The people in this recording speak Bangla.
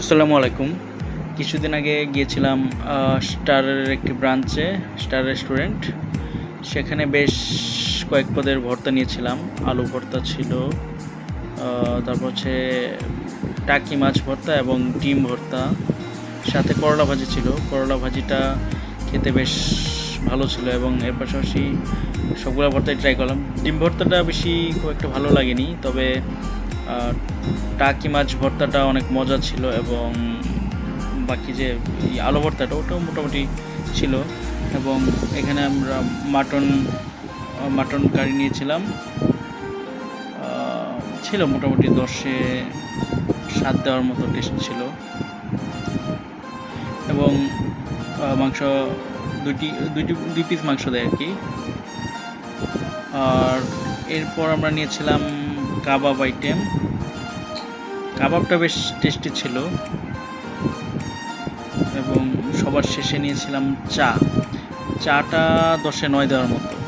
আসসালামু আলাইকুম। কিছুদিন আগে গিয়েছিলাম স্টারের একটি ব্রাঞ্চে, স্টার রেস্টুরেন্ট। সেখানে বেশ কয়েক পদের ভর্তা নিয়েছিলাম। আলু ভর্তা ছিল তারপর হচ্ছে টাকি মাছ ভর্তা এবং ডিম ভর্তা, সাথে করলা ভাজি ছিল। করলা ভাজিটা খেতে বেশ ভালো ছিল এবং এর পাশাপাশি সবগুলো ভর্তাই ট্রাই করলাম। ডিম ভর্তাটা বেশি খুব একটা ভালো লাগেনি, তবে টাকি মাছ ভর্তাটা অনেক মজা ছিল এবং বাকি যে আলু ভর্তাটা, ওটাও মোটামুটি ছিল। এবং এখানে আমরা মাটন মাটন কারি নিয়েছিলাম। ছিল মোটামুটি দশে স্বাদ দেওয়ার মতো টেস্ট ছিল। এবং মাংস দুটি দুইটি, দুই পিস মাংস দেয় আর কি। আর এরপর আমরা নিয়েছিলাম কাবাব আইটেম কাবাবটা বেশ টেস্টি ছিল। এবং সবার শেষে নিয়েছিলাম চা। চাটা দশে নয় দেওয়ার মতো।